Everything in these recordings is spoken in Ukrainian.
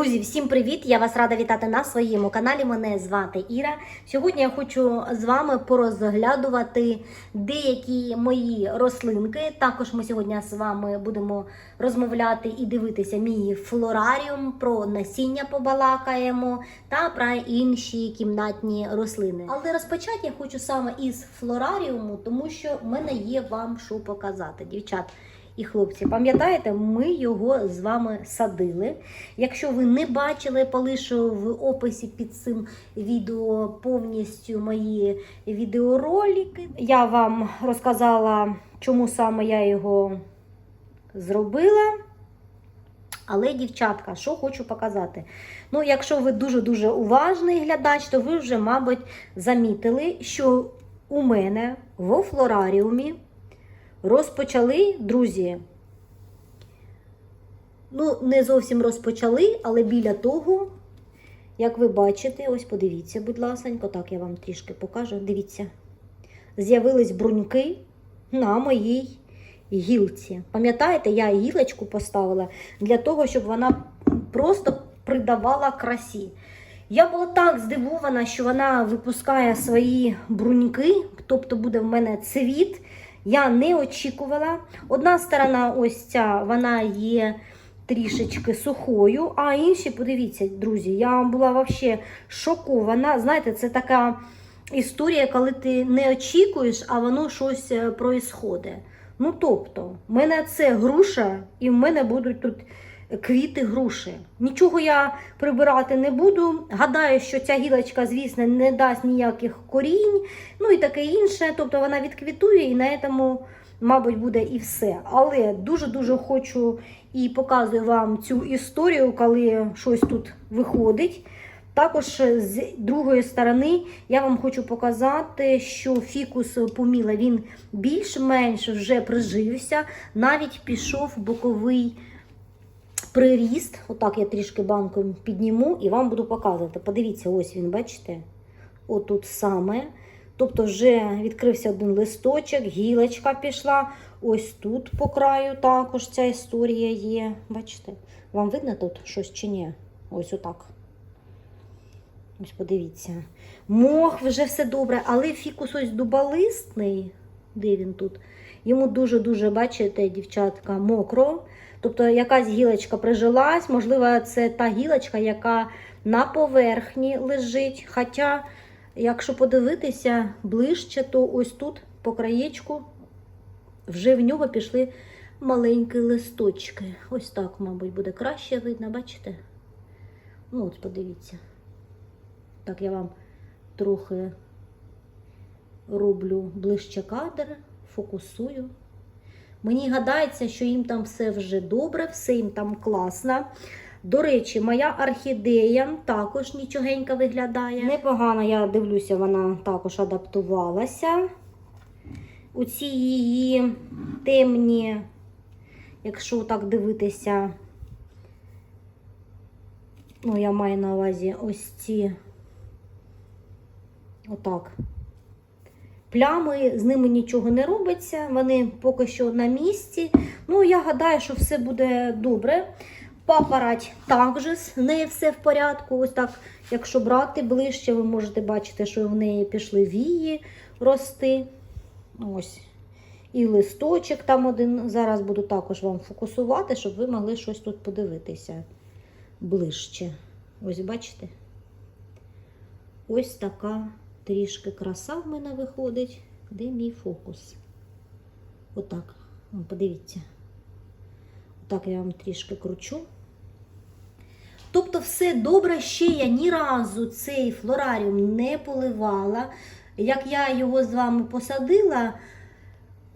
Друзі, всім привіт! Я вас рада вітати на своєму каналі. Мене звати Іра. Сьогодні я хочу з вами порозглядувати деякі мої рослинки. Також ми сьогодні з вами будемо розмовляти і дивитися мій флораріум, про насіння побалакаємо та про інші кімнатні рослини. Але розпочати я хочу саме із флораріуму, тому що в мене є вам що показати, дівчат і хлопці, пам'ятаєте, ми його з вами садили. Якщо ви не бачили, полишу в описі під цим відео повністю мої відеоролики. Я вам розказала, чому саме я його зробила. Але, дівчатка, що хочу показати. Ну, якщо ви дуже-дуже уважний глядач, то ви вже, мабуть, замітили, що у мене в флораріумі розпочали, друзі. Ну, не зовсім розпочали, але біля того, як ви бачите, ось подивіться, будь ласка, так я вам трішки покажу. Дивіться, з'явились бруньки на моїй гілці. Пам'ятаєте, я гілочку поставила для того, щоб вона просто придавала красі. Я була так здивована, що вона випускає свої бруньки, тобто буде в мене цвіт. Я не очікувала. Одна сторона, ось ця, вона є трішечки сухою, а інші, подивіться, друзі, я була взагалі шокована. Знаєте, це така історія, коли ти не очікуєш, а воно щось проїсходить. Ну, тобто, в мене це груша, і в мене будуть тут квіти груші. Нічого я прибирати не буду. Гадаю, що ця гілочка, звісно, не дасть ніяких корінь, ну і таке інше. Тобто вона відквітує і на цьому, мабуть, буде і все. Але дуже-дуже хочу і показую вам цю історію, коли щось тут виходить. Також з другої сторони я вам хочу показати, що фікус поміла він більш-менш вже прижився, навіть пішов боковий приріст. Отак я трішки банком підніму і вам буду показувати. Подивіться, ось він, бачите? Отут саме. Тобто, вже відкрився один листочок, гілочка пішла. Ось тут по краю також ця історія є. Бачите? Вам видно тут щось чи ні? Ось отак. Ось подивіться. Мох вже все добре, але фікус ось дубалистний. Де він тут? Йому дуже-дуже, бачите, дівчатка, мокро. Тобто якась гілочка прижилась, можливо, це та гілочка, яка на поверхні лежить. Хоча, якщо подивитися ближче, то ось тут по краєчку вже в нього пішли маленькі листочки. Ось так, мабуть, буде краще видно, бачите? Ну, от подивіться. Так, я вам трохи роблю ближче кадр, фокусую. Мені гадається, що їм там все вже добре, все їм там класно. До речі, моя орхідея також нічогенька виглядає. Непогано, я дивлюся, вона також адаптувалася. У ці її темні, якщо так дивитися, ну, я маю на увазі ось ці, отак. Плями, з ними нічого не робиться, вони поки що на місці. Ну, я гадаю, що все буде добре. Папарать також з нею все в порядку. Ось так, якщо брати ближче, ви можете бачити, що в неї пішли вії рости. Ось. І листочок там один. Зараз буду також вам фокусувати, щоб ви могли щось тут подивитися ближче. Ось бачите? Ось така трішки краса в мене виходить. Де мій фокус? Отак. Подивіться. Отак я вам трішки кручу. Тобто, все добре, ще я ні разу цей флораріум не поливала. Як я його з вами посадила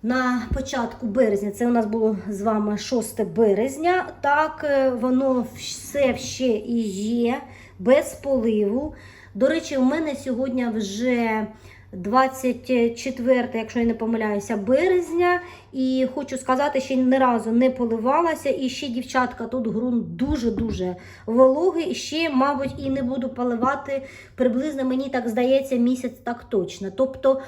на початку березня, це у нас було з вами 6 березня, так е, воно все ще і є без поливу. До речі, у мене сьогодні вже 24, якщо я не помиляюся, березня. І хочу сказати, що ні разу не поливалася. І ще, дівчатка, тут ґрунт дуже-дуже вологий. І ще, мабуть, і не буду поливати приблизно, мені так здається, місяць так точно. Тобто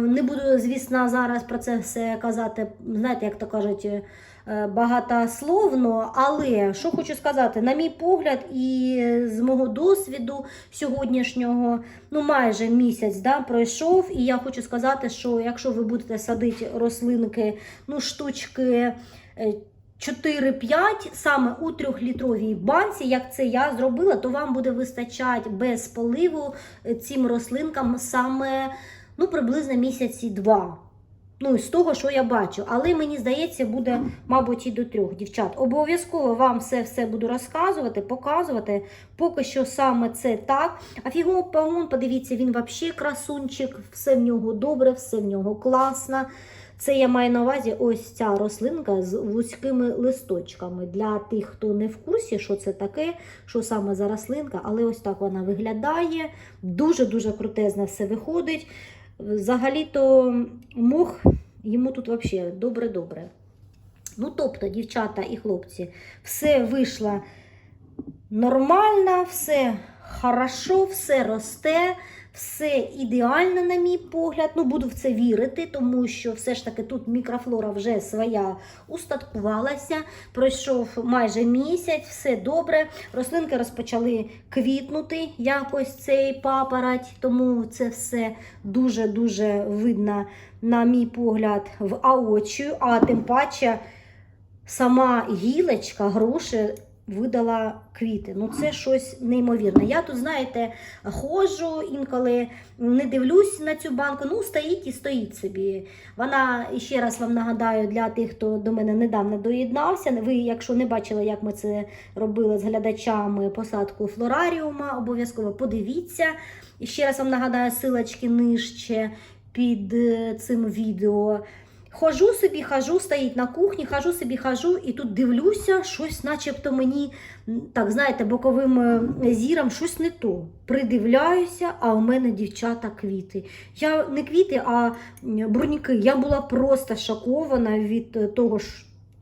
не буду, звісно, зараз про це все казати, знаєте, як то кажуть, е, багатословно, але що хочу сказати, на мій погляд, і з мого досвіду сьогоднішнього, ну майже місяць да, пройшов, і я хочу сказати, що якщо ви будете садити рослинки, ну штучки. е, 4-5 саме у трьохлітровій банці, як це я зробила, то вам буде вистачати без поливу е, цим рослинкам саме ну, приблизно місяці два. Ну, з того, що я бачу. Але мені здається, буде, мабуть, і до трьох дівчат. Обов'язково вам все все буду розказувати, показувати. Поки що саме це так. А фігопагон, подивіться, він взагалі красунчик, все в нього добре, все в нього класно. Це я маю на увазі ось ця рослинка з вузькими листочками. Для тих, хто не в курсі, що це таке, що саме за рослинка, але ось так вона виглядає. Дуже-дуже крутезно все виходить. Взагалі-то мох йому тут взагалі добре-добре. Ну, тобто, дівчата і хлопці, все вийшло нормально, все хорошо, все росте, все ідеально, на мій погляд. Ну, буду в це вірити, тому що все ж таки тут мікрофлора вже своя устаткувалася. Пройшов майже місяць, все добре. Рослинки розпочали квітнути якось цей папороть, тому це все дуже-дуже видно, на мій погляд, в аочію, а тим паче сама гілочка, гроші видала квіти. Ну це щось неймовірне. Я тут, знаєте, ходжу, інколи не дивлюсь на цю банку. Ну, стоїть і стоїть собі. Вона, ще раз вам нагадаю, для тих, хто до мене недавно доєднався. Ви, якщо не бачили, як ми це робили з глядачами посадку флораріума, обов'язково подивіться. І ще раз вам нагадаю, силочки нижче під е, цим відео. Хожу собі, хожу, стоїть на кухні, хожу собі, хожу, і тут дивлюся, щось, начебто мені, так знаєте, боковим е, зіром щось не то. Придивляюся, а у мене дівчата квіти. Я не квіти, а м. Я була просто шокована від е, того,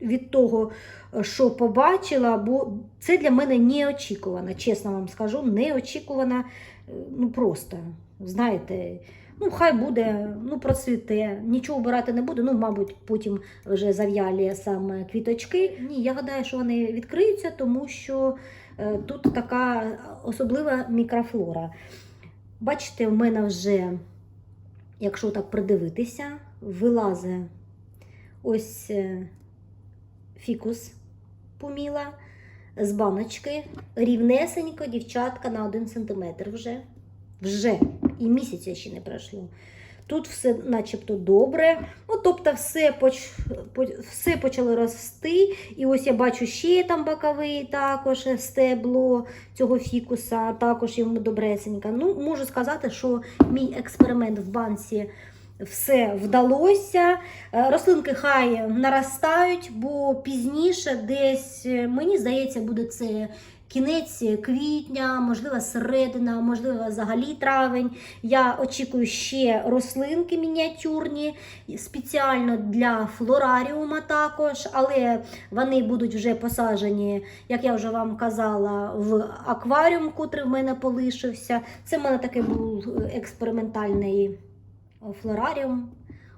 від того, е, що побачила, бо це для мене неочікувано, чесно вам скажу, неочікувано, ну просто, знаєте. Ну, хай буде, ну, процвіте, нічого вбирати не буду. Ну, мабуть, потім вже зав'ялі саме квіточки. Ні, я гадаю, що вони відкриються, тому що е, тут така особлива мікрофлора. Бачите, в мене вже, якщо так придивитися, вилазить ось е, фікус поміла з баночки, рівнесенько, дівчатка на 1 см вже. Вже і місяця ще не пройшло. Тут все начебто добре. Ну, тобто, все, поч... все почало рости. І ось я бачу ще там боковий також стебло цього фікуса, також йому добресенько. Ну, можу сказати, що мій експеримент в банці все вдалося. Е, Рослинки хай наростають, бо пізніше десь, мені здається, буде це кінець квітня, можливо, середина, можливо, взагалі травень. Я очікую ще рослинки мініатюрні, спеціально для флораріума також, але вони будуть вже посаджені, як я вже вам казала, в акваріум, котрий в мене полишився. Це в мене такий був експериментальний флораріум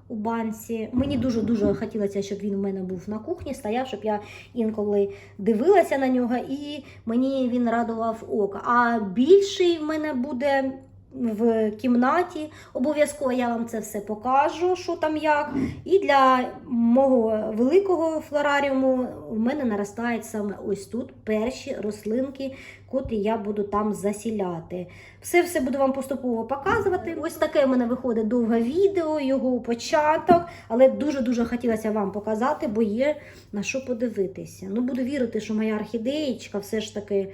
у банці. Мені дуже-дуже хотілося, щоб він у мене був на кухні, стояв, щоб я інколи дивилася на нього, і мені він радував око. А більший в мене буде. В кімнаті обов'язково я вам це все покажу, що там як. І для мого великого флораріуму в мене наростають саме ось тут перші рослинки, котрі я буду там засіляти. Все все буду вам поступово показувати. Ось таке в мене виходить довге відео, його початок, але дуже-дуже хотілося вам показати, бо є на що подивитися. Ну, буду вірити, що моя орхідеєчка все ж таки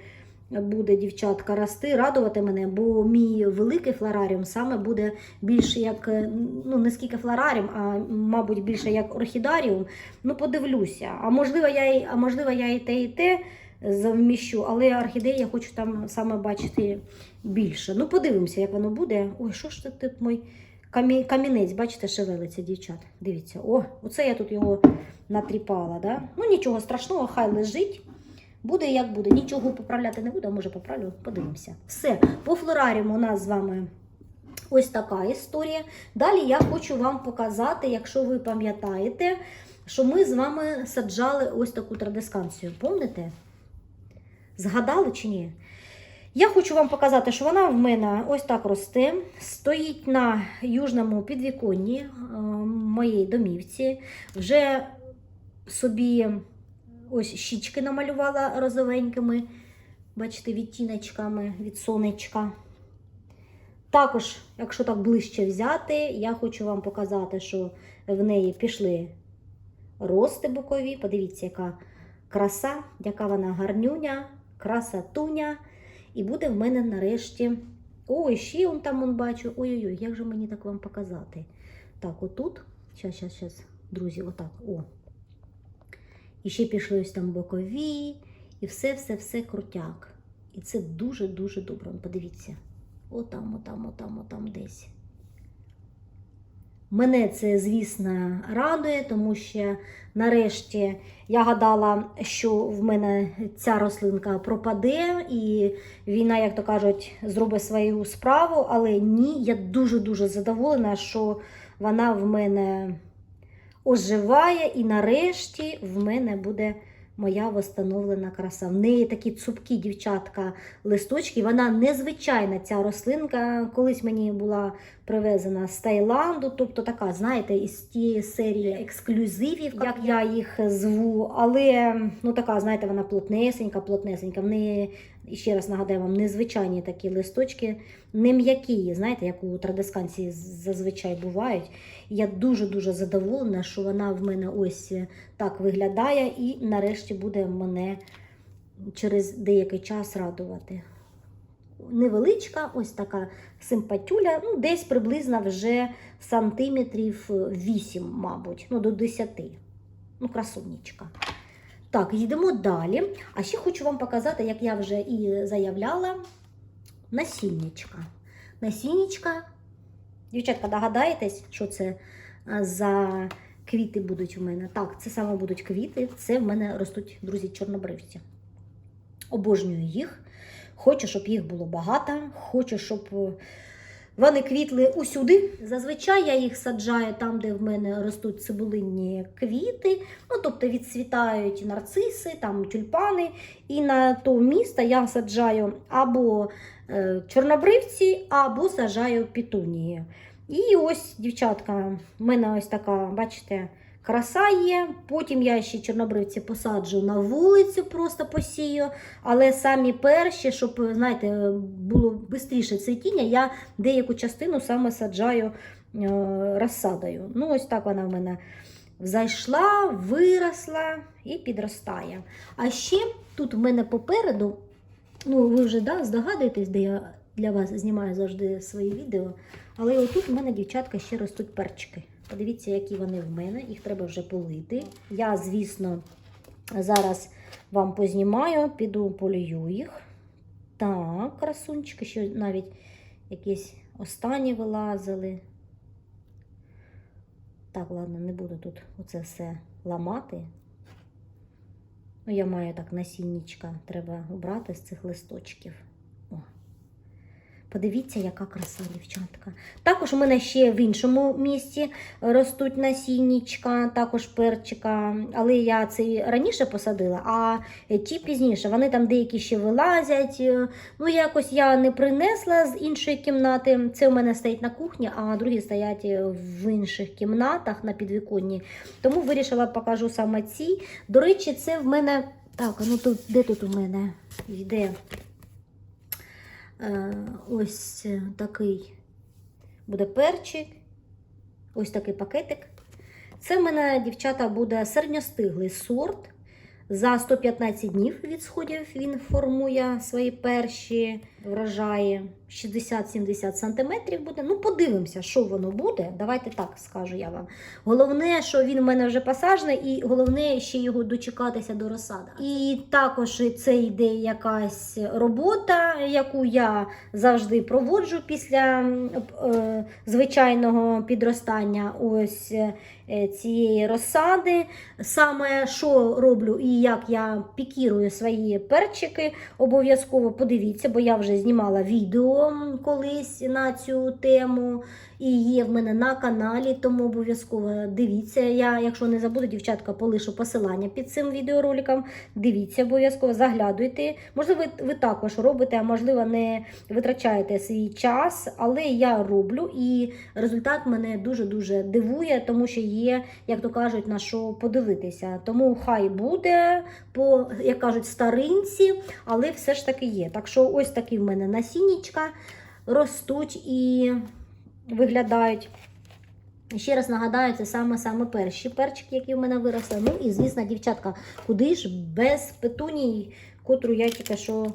буде дівчатка рости, радувати мене, бо мій великий флораріум саме буде більше як, е, ну не скільки флораріум, а мабуть більше як орхідаріум. Ну, подивлюся. А можливо, я а можливо, я і те, і те завміщу, але орхідеї я хочу там саме бачити більше. Ну, подивимося, як воно буде. Ой, що ж це тут мой камі... камінець, бачите, шевелиться, дівчат. Дивіться, о, оце я тут його натріпала. Да? Ну, нічого страшного, хай лежить. Буде як буде. Нічого поправляти не буду, а може поправлю, подивимося. Все, по флораріуму у нас з вами ось така історія. Далі я хочу вам показати, якщо ви пам'ятаєте, що ми з вами саджали ось таку традисканцію. Помните? Згадали чи ні? Я хочу вам показати, що вона в мене ось так росте, стоїть на южному підвіконні е, моєї домівці. Вже собі ось щічки намалювала розовенькими, бачите, відтіночками від сонечка. Також, якщо так ближче взяти, я хочу вам показати, що в неї пішли рости бокові. Подивіться, яка краса, яка вона гарнюня, красатуня. І буде в мене нарешті. Ой, ще он там он бачу. Ой-ой-ой, як же мені так вам показати? Так, отут. Щас, щас, щас, друзі, отак. О. І ще пішли ось там бокові, і все-все-все крутяк. І це дуже-дуже добре. Подивіться. Отам, отам, отам, отам десь. Мене це, звісно, радує, тому що нарешті я гадала, що в мене ця рослинка пропаде, і війна, як то кажуть, зробить свою справу. Але ні, я дуже-дуже задоволена, що вона в мене оживає, і нарешті в мене буде моя восстановлена краса. В неї такі цупкі дівчатка листочки. Вона незвичайна ця рослинка. Колись мені була привезена з Таїланду, тобто така, знаєте, із тієї серії ексклюзивів, як я їх зву. Але ну така, знаєте, вона плотнесенька, плотнесенька. В неї, ще раз нагадаю вам, незвичайні такі листочки, не м'які, знаєте, як у традисканції зазвичай бувають. Я дуже-дуже задоволена, що вона в мене ось так виглядає, і нарешті буде мене через деякий час радувати. Невеличка, ось така симпатюля, ну, десь приблизно вже сантиметрів 8, мабуть, ну, до 10. Ну, красунечка. Так, йдемо далі. А ще хочу вам показати, як я вже і заявляла, насіннячка. Насіннячка. Дівчатка, догадаєтесь, що це за квіти будуть у мене? Так, це саме будуть квіти. Це в мене ростуть, друзі, чорнобривці. Обожнюю їх. Хочу, щоб їх було багато. Хочу, щоб е, вони квітли усюди. Зазвичай я їх саджаю там, де в мене ростуть цибулинні квіти. Ну, тобто відцвітають нарциси, там тюльпани. І на то місто я саджаю або е, чорнобривці, або саджаю пітунії. І ось, дівчатка, в мене ось така, бачите, краса є. Потім я ще чорнобривці посаджу на вулицю, просто посію. Але самі перші, щоб, знаєте, було швидше цвітіння, я деяку частину саме саджаю е, розсадою. Ну, ось так вона в мене зайшла, виросла і підростає. А ще тут в мене попереду, ну ви вже да, здогадуєтесь, де я для вас знімаю завжди свої відео. Але отут в мене, дівчатка, ще ростуть перчики. Подивіться, які вони в мене, їх треба вже полити. Я, звісно, зараз вам познімаю, піду полюю їх. Так, красунчики, що навіть якісь останні вилазили. Так, ладно, не буду тут оце все ламати. Ну, я маю так насіннічка, треба обрати з цих листочків. Подивіться, яка краса, дівчатка. Також у мене ще в іншому місці ростуть насіннічка, також перчика. Але я це раніше посадила, а ті пізніше. Вони там деякі ще вилазять. Ну, якось я не принесла з іншої кімнати. Це у мене стоїть на кухні, а другі стоять в інших кімнатах на підвіконні. Тому вирішила покажу саме ці. До речі, це в мене. Так, ну тут де тут у мене йде? Е, ось такий буде перчик, ось такий пакетик. Це в мене, дівчата, буде середньостиглий сорт. За 115 днів від сходів він формує свої перші врожаї. 60-70 см буде. Ну, подивимося, що воно буде. Давайте так скажу я вам. Головне, що він в мене вже посаджений, і головне ще його дочекатися до розсади. І також це йде якась робота, яку я завжди проводжу після е, звичайного підростання ось е, цієї розсади. Саме що роблю і як я пікірую свої перчики, обов'язково подивіться, бо я вже знімала відео колись на цю тему. І є в мене на каналі, тому обов'язково дивіться. Я, якщо не забуду, дівчатка, полишу посилання під цим відеороликом. Дивіться, обов'язково заглядуйте. Можливо, ви, також робите, а можливо, не витрачаєте свій час, але я роблю і результат мене дуже-дуже дивує, тому що є, як то кажуть, на що подивитися. Тому хай буде по, як кажуть, старинці, але все ж таки є. Так що ось такі в мене насіннячка ростуть і виглядають. Ще раз нагадаю, це саме-саме перші перчики, які в мене виросли. Ну і, звісно, дівчатка, куди ж без петуній, котру я тільки що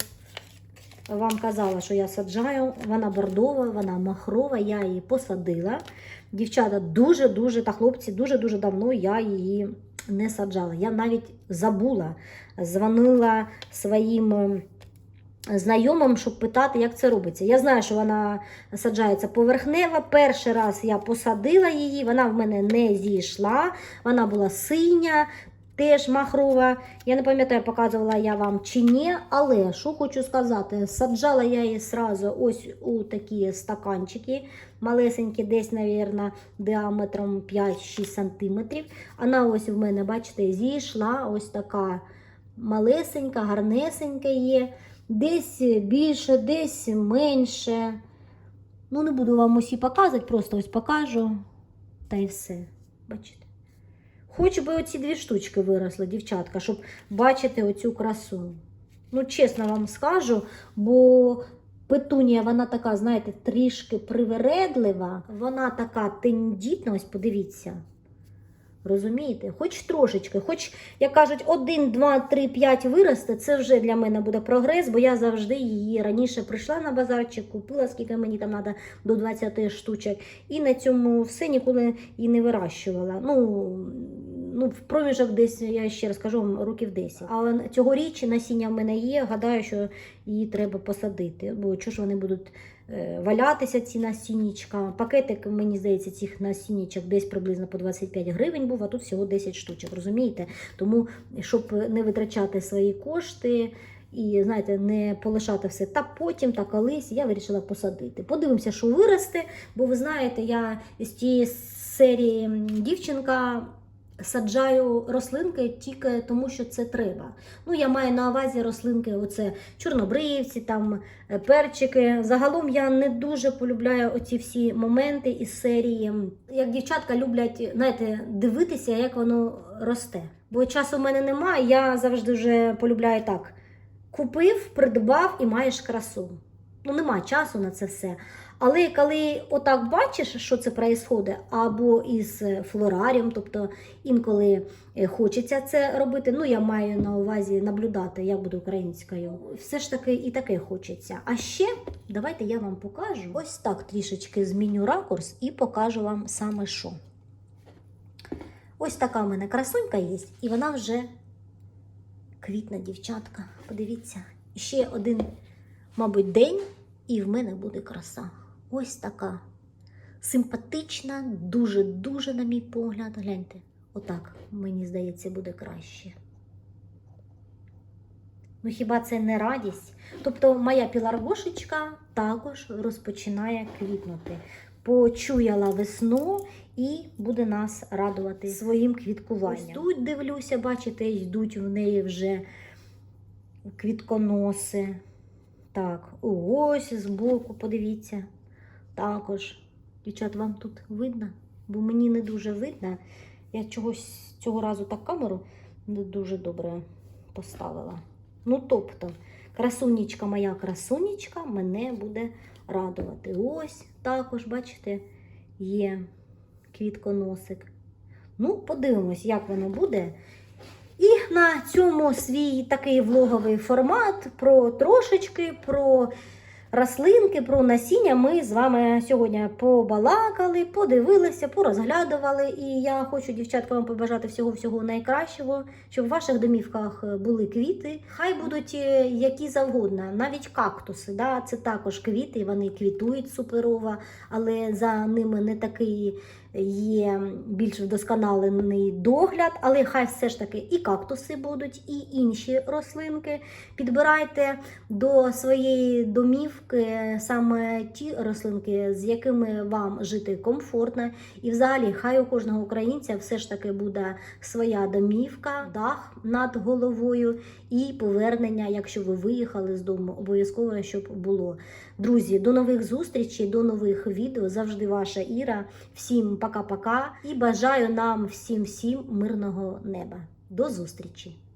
вам казала, що я саджаю. Вона бордова, вона махрова, я її посадила. Дівчата дуже-дуже, та хлопці, дуже-дуже давно я її не саджала. Я навіть забула, дзвонила своїм знайомим, щоб питати, як це робиться. Я знаю, що вона саджається поверхнева. Перший раз я посадила її, вона в мене не зійшла, вона була синя. Теж махрова. Я не пам'ятаю, показувала я вам чи ні, але що хочу сказати, саджала я її сразу ось у такі стаканчики, малесенькі, десь, мабуть, діаметром 5-6 см. Вона ось в мене, бачите, зійшла ось така малесенька, гарнесенька є. Десь більше, десь менше. Ну, не буду вам усі показувати, просто ось покажу. Та й все. Бачите? Хоч би оці дві штучки виросли, дівчатка, щоб бачити оцю красу. Ну, чесно вам скажу, бо петунія, вона така, знаєте, трішки привередлива, вона така тендітна, ось подивіться. Розумієте? Хоч трошечки, хоч, як кажуть, 1, 2, 3, 5 виросте, це вже для мене буде прогрес, бо я завжди її раніше прийшла на базарчик, купила, скільки мені там треба до 20 штучок, і на цьому все ніколи і не вирощувала. Ну, ну, в проміжок десь, я ще раз кажу, вам, років 10. Але цьогоріч насіння в мене є, гадаю, що її треба посадити, бо чого ж вони будуть е, валятися, ці насіннячка. Пакетик, мені здається, цих насіннячок десь приблизно по 25 гривень був, а тут всього 10 штучок, розумієте? Тому, щоб не витрачати свої кошти, і знаєте, не полишати все та потім, та колись я вирішила посадити. Подивимося, що виросте, бо ви знаєте, я з тієї серії дівчинка. Саджаю рослинки тільки тому, що це треба. Ну, я маю на увазі рослинки, оце чорнобривці, там е, перчики. Загалом я не дуже полюбляю оці всі моменти із серії. Як дівчатка люблять, знаєте, дивитися, як воно росте. Бо часу в мене немає, я завжди вже полюбляю так. Купив, придбав і маєш красу. Ну, нема часу на це все. Але коли отак бачиш, що це відбувається, або із флорарієм, тобто інколи е, хочеться це робити. Ну, я маю на увазі наблюдати, як буде українською. Все ж таки і таке хочеться. А ще давайте я вам покажу. Ось так трішечки зміню ракурс і покажу вам саме що. Ось така в мене красунька є, і вона вже квітна дівчатка. Подивіться, ще один, мабуть, день, і в мене буде краса. Ось така симпатична, дуже-дуже, на мій погляд. Гляньте, отак, мені здається, буде краще. Ну, хіба це не радість? Тобто, моя піларгошечка також розпочинає квітнути. Почуяла весну і буде нас радувати своїм квіткуванням. Ось тут дивлюся, бачите, йдуть в неї вже квітконоси. Так, ось збоку, подивіться. Також. Дівчат, вам тут видно? Бо мені не дуже видно. Я чогось цього разу так камеру не дуже добре поставила. Ну, тобто, красунечка моя красунечка мене буде радувати. Ось також, бачите, є квітконосик. Ну, подивимось, як воно буде. І на цьому свій такий влоговий формат про трошечки, про рослинки, про насіння ми з вами сьогодні побалакали, подивилися, порозглядували. І я хочу, дівчатка, вам побажати всього-всього найкращого, щоб в ваших домівках були квіти. Хай будуть е, які завгодно, навіть кактуси. Да? Це також квіти, вони квітують суперово, але за ними не такий є більш вдосконалений догляд, але хай все ж таки і кактуси будуть, і інші рослинки. Підбирайте до своєї домівки саме ті рослинки, з якими вам жити комфортно. І взагалі, хай у кожного українця все ж таки буде своя домівка, дах над головою і повернення, якщо ви виїхали з дому, обов'язково щоб було. Друзі, до нових зустрічей, до нових відео. Завжди ваша Іра. Всім пока-пока і бажаю нам всім всім мирного неба. До зустрічі!